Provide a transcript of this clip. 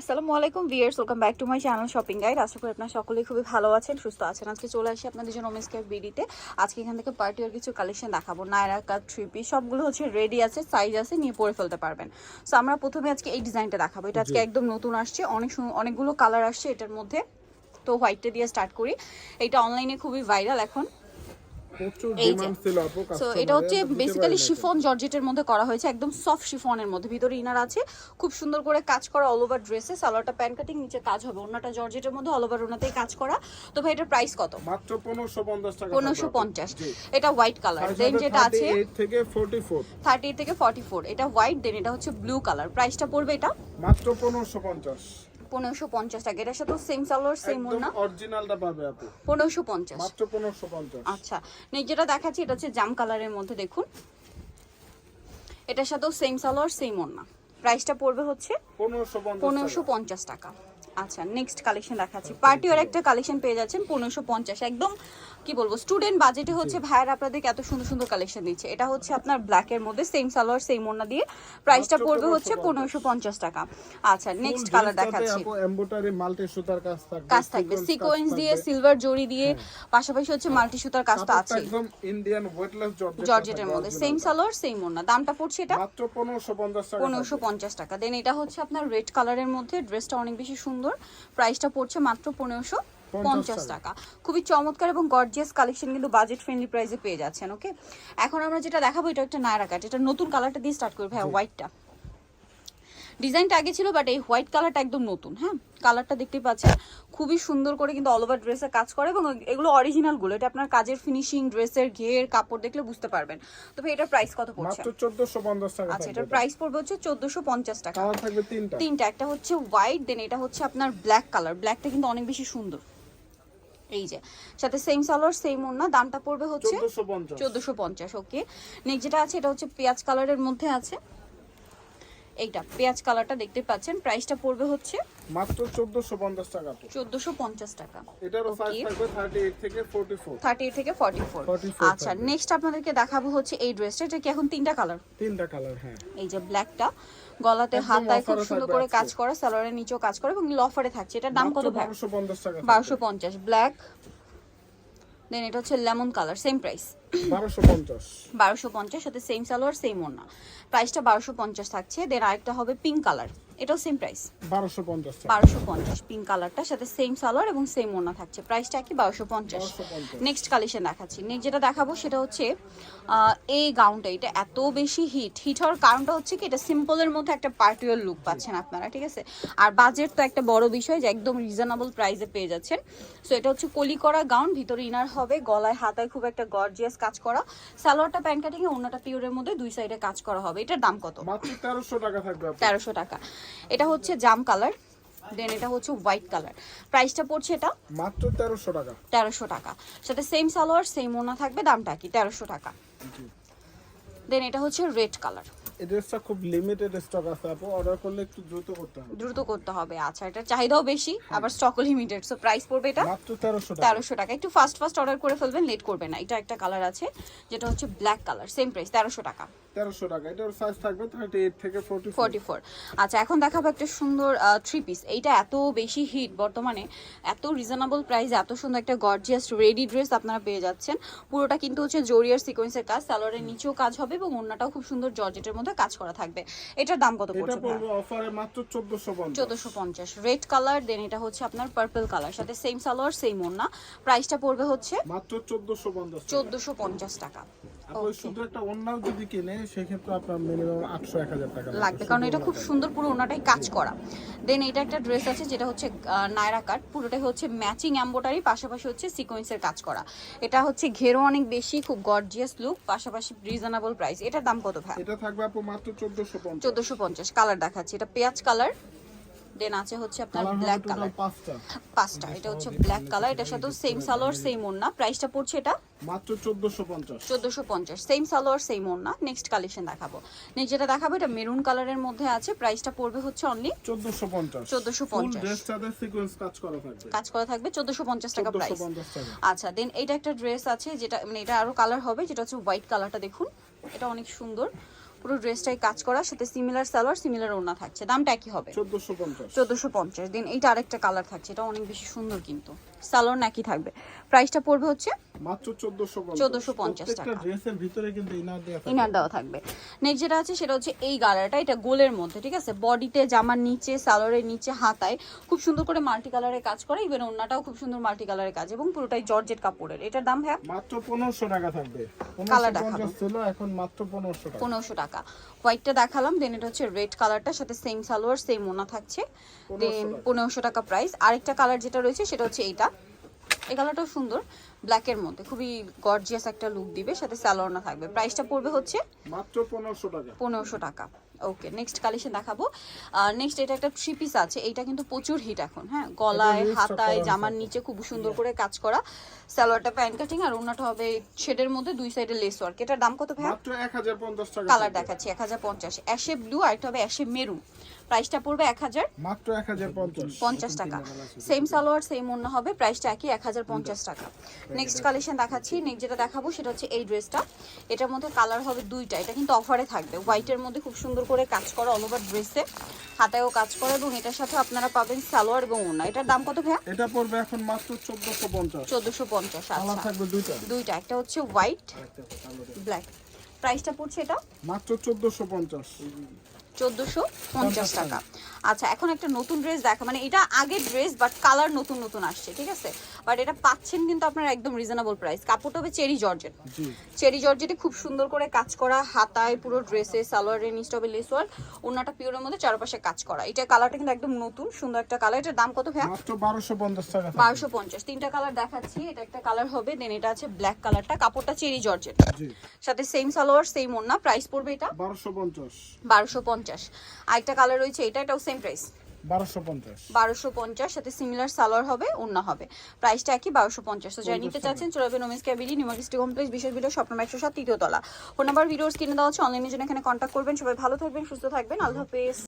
আসসালামু আলাইকুম viewers welcome back to my channel shopping guide আশা করি আপনারা সকলেই খুবই ভালো আছেন সুস্থ আছেন। আজকে চলে আসি আপনাদের জন্য ওমেন্স কেয়ার বিডিতে আজকে এখান থেকে পার্টি আর কিছু কালেকশন দেখাবো। নায়রা কাট থ্রি পিস সবগুলো হচ্ছে রেডি আছে সাইজ আছে নিয়ে পরে ফেলতে পারবেন। সো আমরা প্রথমে আজকে এই ডিজাইনটা দেখাবো। এটা আজকে একদম নতুন আসছে অনেক অনেকগুলো কালার আসছে এটার মধ্যে। তো হোয়াইটটা দিয়ে স্টার্ট করি। এটা অনলাইনে খুবই ভাইরাল এখন। এই সো এটা হচ্ছে বেসিক্যালি শিফন জর্জেটের মধ্যে করা হয়েছে একদম সফট শিফনের মধ্যে। ভিতরে ইনার আছে খুব সুন্দর করে কাজ করা অল ওভার ড্রেসে সালোয়ারটা প্যান্ট কাটিং নিচে কাজ হবে। ওনাটা জর্জেটের মধ্যে অল ওভার ওনাতেই কাজ করা। তো ভাই এটার প্রাইস কত? মাত্র 1550 টাকা পনেরোশো থাকবে পঞ্চাশ। আপু। জি। এটা হোয়াইট কালার দেন যেটা আছে 38 থেকে 44 থার্টি থেকে ফর্টি ফোর এটা হোয়াইট দেন এটা হচ্ছে ব্লু কালার প্রাইসটা পড়বে এটা? মাত্র 1550 পনেরোশো পঞ্চাশ টাকা। এটার সাথে সেম সালোয়ার সেম ওনা অরিজিনালটা পাবে আপু। পনেরোশো পঞ্চাশ। মাত্র 1550 আচ্ছা নেই যেটা দেখাচ্ছি এটা হচ্ছে জাম কালারের মধ্যে দেখুন। এটার সাথেও সেম সালোয়ার সেম ওনা প্রাইসটা পড়বে হচ্ছে 1550 পনেরোশো পঞ্চাশ টাকা। আচ্ছা নেক্সট কালেকশন দেখাচ্ছি। পার্টি ওর একটা কালেকশন পেয়ে যাচ্ছেন পনেরোশো পঞ্চাশ। একদম কি বলব স্টুডেন্ট বাজেটে হচ্ছে ভাইয়ার আপনাদেরকে এত সুন্দর সুন্দর কালেকশন দিচ্ছে। এটা হচ্ছে আপনার ব্ল্যাকের মধ্যে সেম সালোয়ার সেম ওড়না দিয়ে প্রাইসটা পড়বে হচ্ছে 1550 পনেরোশো পঞ্চাশ টাকা। আচ্ছা নেক্সট কালার দেখাচ্ছি। এমব্রয়ডারি মাল্টি সুতার কাজ থাকবে কাজ থাকবে সিকোয়েন্স দিয়ে সিলভার জড়ি দিয়ে পাশাপাশি হচ্ছে মাল্টি সুতার কাজটা আছে। একদম ইন্ডিয়ান ওয়েটলেস জর্জেট জর্জেটের মধ্যে সেম সালোয়ার সেম ওড়না। দামটা পড়ছে এটা মাত্র 1550 টাকা পনেরোশো পঞ্চাশ টাকা। দেন এটা হচ্ছে আপনার রেড কালারের মধ্যে ড্রেসটা অনেক বেশি সুন্দর। প্রাইসটা পড়ছে মাত্র পনেরোশো পঞ্চাশ টাকা। খুবই চমৎকার এবং গর্জিয়াস কালেকশন কিন্তু বাজেট ফ্রেন্ডলি প্রাইসে পেয়ে যাচ্ছেন ওকে এখন আমরা যেটা দেখাবো এটা একটা নায়রা কাট এটা নতুন কালারটা দিয়ে স্টার্ট করবে হ্যাঁ হোয়াইটটা ডিজাইনটা আগে ছিল বাট এই হোয়াইট কালারটা একদম নতুন হ্যাঁ? কালারটা দেখতেই পাচ্ছেন খুবই সুন্দর করে কিন্তু অল ওভার ড্রেসে কাজ করে এবং এগুলো অরিজিনালগুলো। এটা আপনার কাজের ফিনিশিং ড্রেসের ঘের কাপড় দেখলে বুঝতে পারবেন। তবে ভাই এটার প্রাইস কত পড়ছে? মাত্র 1450 টাকা আচ্ছা এটার প্রাইস পড়বে হচ্ছে চোদ্দোশো পঞ্চাশ টাকা। কালার থাকবে তিনটা। তিনটা একটা হচ্ছে হোয়াইট দেন এটা হচ্ছে আপনার ব্ল্যাক কালার ব্ল্যাকটা কিন্তু অনেক বেশি সুন্দর। এই যে সাথে সেম সালোয়ার সেম ওড়না দামটা পড়বে হচ্ছে 1450 ওকে নেক্সট যেটা আছে এটা হচ্ছে পেঁয়াজ কালারের মধ্যে আছে। এইটা পেঁয়াজ কালারটা দেখতে পাচ্ছেন প্রাইসটা পড়বে হচ্ছে মাত্র 1450 টাকা আপু চোদ্দোশো পঞ্চাশ টাকা এটারও সাইজ থাকবে 38 থেকে 44 থার্টি থেকে ফর্টি ফোর 44 আচ্ছা নেক্সট আপনাদেরকে দেখাবো হচ্ছে এই ড্রেসটা এটা কি এখন তিনটা কালার তিনটা কালার হ্যাঁ। এই যে ব্ল্যাকটা গলাতে হাতায় খুব সুন্দর করে কাজ। করা সালোয়ারের নিচেও কাজ করে এবং লফারে থাকছে। এটার দাম কত ভাই? 1250 বারোশো পঞ্চাশ ব্ল্যাক দেন এটা হচ্ছে লেমন কালার সেম প্রাইস 1250 বারোশো পঞ্চাশ সাথে সেম সালোয়ার সেম ওনা প্রাইসটা বারোশো পঞ্চাশ থাকছে। দেন আরেকটা হবে পিঙ্ক কালার এটাও সেম প্রাইস 1250 টাকা। বারোশো পঞ্চাশ পিঙ্ক কালারটার সাথে সেম সালোয়ার এবং সেম ওড়না থাকছে। প্রাইসটা কি? বারোশো পঞ্চাশ। 1250 নেক্সট কালেকশন দেখাচ্ছি। নেক্সট যেটা দেখাবো সেটা হচ্ছে এই গাউনটা এটা এত বেশি হিট হিট হওয়ার কারণটা হচ্ছে কি এটা সিম্পলের মধ্যে একটা পার্টিওয়ার লুক পাচ্ছেন আপনারা ঠিক আছে? আর বাজেট তো একটা বড় বিষয় যে একদম রিজনেবল প্রাইসে পেয়ে যাচ্ছেন। সো এটা হচ্ছে কলি করা গাউন ভিতরে ইনার হবে গলায় হাতায় খুব একটা গর্জিয়াস কাজ করা। সালোয়ারটা প্যান্ট কাটিং এ অন্যটা পিওরের মধ্যে দুই সাইডে কাজ করা হবে। এটার দাম কত? মাত্র 1300 টাকা থাকবে আপু তেরোশো টাকা। এটা হচ্ছে জাম কালার দেন এটা হচ্ছে হোয়াইট কালার। প্রাইসটা পড়ছে এটা মাত্র 1300 টাকা। তেরোশো টাকা। সাথে সেম সালোয়ার সেম ওনা থাকবে দামটা কি? তেরোশো টাকা। দেন এটা হচ্ছে রেড কালার এই ড্রেসটা খুব লিমিটেড স্টক আছে আপু অর্ডার করলে একটু দ্রুত করতে হবে। দ্রুত করতে হবে আচ্ছা এটার চাহিদাও বেশি আবার স্টকও লিমিটেড সো প্রাইস পড়বে এটা মাত্র 1300 টাকা। তেরোশো টাকা। একটু ফাস্ট ফাস্ট অর্ডার করে ফেলবেন লেট করবে না। এটা একটা কালার আছে যেটা হচ্ছে ব্ল্যাক কালার সেম প্রাইস তেরোশো টাকা। 1300 টাকা। এটার সাইজ থাকবে 38 থেকে 44 আচ্ছা এখন দেখাবো একটা সুন্দর থ্রি পিস এইটা এত বেশি হিট বর্তমানে এত রিজনেবল প্রাইস এত সুন্দর একটা গর্জিয়াস রেডি ড্রেস আপনারা পেয়ে যাচ্ছেন। পুরোটা কিন্তু হচ্ছে জরিয়ার সিকোয়েন্সের কাজ সালোয়ারের নিচেও কাজ হবে এবং অন্যটাও খুব সুন্দর জর্জেটের মধ্যে কাজ করা থাকবে। এটার দাম কত এটা পড়ছে অফারে মাত্র 1450 চোদ্দশো পঞ্চাশ। রেড কালার দেন এটা হচ্ছে আপনার পার্পল কালার সাথে সেম সালোয়ার সেম ওড়না। প্রাইসটা পড়বে হচ্ছে মাত্র 1450 টাকা। চোদ্দশো পঞ্চাশ টাকা। আপনি শুধু একটা অন্যান্য যদি কিনে সেক্ষেত্রে আপনার মিনিমাম 800 1000 টাকা লাগবে কারণ এটা খুব সুন্দর পুরো ওনাটাই কাজ করা। দেন এটা একটা ড্রেস আছে যেটা হচ্ছে নায়রা কাট পুরোটাই হচ্ছে ম্যাচিং পাশাপাশি হচ্ছে সিকোয়েন্সের কাজ করা। এটা হচ্ছে ঘেরও অনেক বেশি খুব গর্জিয়াস লুক পাশাপাশি রিজনেবল প্রাইস এটার দাম কত ভাই? এটা থাকবে আপু মাত্র 1450 চোদ্দশো পঞ্চাশ কালার দেখাচ্ছি। এটা পেঁয়াজ কালার দেন আছে হচ্ছে আপনার ব্ল্যাক কালার পাঁচটা। এটা হচ্ছে ব্ল্যাক কালার এটার সাথেও সেম সালোয়ার সেম ওড়না। প্রাইসটা পড়ছে এটা? মাত্র 1450 চোদ্দোশো পঞ্চাশ সেম সালোয়ার সেম ওড়না। নেক্সট কালেকশন দেখাবো। নেক্সট যেটা দেখাবো এটা মেরুন কালারের মধ্যে আছে। প্রাইসটা পড়বে হচ্ছে অনলি 1450 1450 ফুল ড্রেসটাতে সিকোয়েন্স কাজ করা থাকবে। কাজ করা থাকবে চোদ্দোশো পঞ্চাশ টাকা প্রাইস আচ্ছা দেন এটা একটা ড্রেস আছে যেটা মানে এটা আরও কালার হবে যেটা হচ্ছে হোয়াইট কালারটা দেখুন। এটা অনেক সুন্দর। পুরো ড্রেসটাই কাজ করা সাথে সিমিলার সালোয়ার সিমিলার ওড়না থাকছে। দামটা একই হবে। চোদ্দশো পঞ্চাশ। চোদ্দোশো পঞ্চাশ। দিন এইটা আরেকটা কালার থাকছে। এটা অনেক বেশি সুন্দর কিন্তু। সালোয়ার নাকি থাকবে। প্রাইসটা পড়বে হচ্ছে মাত্র 1450 টাকা। ড্রেসের ভিতরে কিন্তু ইনার দেওয়া থাকে। ইনার দেওয়া থাকবে। নেক্সট যেটা আছে সেটা হচ্ছে এই গালারটা। এটা গোলের মধ্যে ঠিক আছে? বডিতে জামার নিচে সালোয়ারের নিচে হাতায়। খুব সুন্দর করে মাল্টি কালারের কাজ করে। ইভেন ওন্নাটাও খুব সুন্দর মাল্টি কালারের কাজ এবং পুরোটাই জর্জেট কাপড়ের। এটার দাম হ্যাঁ মাত্র পনেরোশো টাকা থাকবে। কালার পনেরোশো দেখাবো। ছিল এখন মাত্র পনেরোশো টাকা। পনেরোশো টাকা। হোয়াইটটা দেখালাম দেন এটা হচ্ছে রেড কালারটার সাথে সেম সালোয়ার সেম ওনা থাকছে। দেন পনেরোশো টাকা প্রাইস আরেকটা কালার যেটা রয়েছে সেটা হচ্ছে এইটা। এই কালারটাও সুন্দর ব্ল্যাকের মধ্যে। খুবই গর্জিয়াস একটা লুক দিবে সাথে সালোয়ার না থাকবে। প্রাইসটা পড়বে হচ্ছে মাত্র পনেরোশো টাকা। পনেরোশো টাকা। ওকে নেক্সট কালেকশন দেখাবো। আর নেক্সট এটা একটা থ্রি পিস আছে। এটা কিন্তু প্রচুর হিট এখন হ্যাঁ? গলায় এটা হাতায় জামার নিচে খুব সুন্দর করে কাজ করা। সালোয়ারটা প্যান্ট কাটিং আর ওনাটা হবে শেডের মধ্যে দুই সাইডে লেস ওয়ার্ক এটার দাম কত ভাই মাত্র এক হাজার পঞ্চাশ টাকা কালার দেখাচ্ছি এক হাজার পঞ্চাশ। অ্যাশে ব্লু আর একটা হবে অ্যাশে মেরুন প্রাইসটা পড়বে এক হাজার। মাত্র এক হাজার পঞ্চাশ। টাকা। সেম সালোয়ার সেম অন্য হবে প্রাইসটা একই এক হাজার পঞ্চাশ টাকা। নেক্সট কালেকশন দেখাচ্ছি নেক্সট যেটা দেখাবো সেটা হচ্ছে এই ড্রেসটা এটার মধ্যে কালার হবে দুইটা এটা কিন্তু অফারে থাকবে। হোয়াইটের মধ্যে খুব সুন্দর করে কাজ করা অল ওভার ড্রেসে হাতায়ও কাজ করা এবং এটার সাথে আপনারা পাবেন সালোয়ার এবং ওড়না। এটার দাম কত ভাইয়া? এটা পড়বে এখন মাত্র চোদ্দশো পঞ্চাশ। চোদ্দোশো পঞ্চাশ কালার আচ্ছা থাকবে দুইটা। দুইটা একটা হচ্ছে হোয়াইট ব্ল্যাক প্রাইসটা পড়ছে এটা? মাত্র চোদ্দশো পঞ্চাশ। চোদ্দোশো পঞ্চাশ টাকা। আচ্ছা এখন একটা নতুন ড্রেস দেখা মানে এটা আগের ড্রেস বাট কালার নতুন নতুন আসছে ঠিক আছে? বাট এটা পাচ্ছেন কিন্তু আপনার একদম রিজনেবল প্রাইস কাপড়টা হবে চেরি জর্জেট জি। চেরি জর্জেটে খুব সুন্দর করে কাজ করা হাতায় পুরো ড্রেসে সালোয়ারের নিচটা হবে লেস ওয়ার্ক ওনাটা পিওরের মধ্যে চারপাশে কাজ করা। এটা কালারটা কিন্তু একদম নতুন সুন্দর একটা কালার এটার দাম কত ভাইয়া? বারোশো পঞ্চাশ টাকা। বারোশো পঞ্চাশ। তিনটা কালার দেখাচ্ছি এটা একটা কালার হবে দেন এটা আছে ব্ল্যাক কালারটা কাপড়টা চেরি জর্জেট জি। সাথে সেম সালোয়ার সেম ওড়না প্রাইস পড়বে এটা? বারোশো পঞ্চাশ। বারোশো পঞ্চাশ। আরেকটা কালার রয়েছে এটা এটাও সেম প্রাইস বারোশো পঞ্চাশ। সাথে সিমিলার সালোয়ার হবে অন্য হবে। প্রাইসটা একই বারোশো পঞ্চাশ। তো যারা নিতে চাচ্ছেন চলে যাবেন ওমেন্স ক্যাবিলি নিউমার্কিস্টি কমপ্লেক্স বিশেষ ভিডিও স্বপ্ন একশো সাত তৃতীয় তলা। ফোন নাম্বার ভিডিওস কিনে দেওয়া হচ্ছে অনলাইনের জন্য এখানে কন্ট্যাক্ট করবেন। সবাই ভালো থাকবেন সুস্থ থাকবেন। আল্লাহ হাফেজ।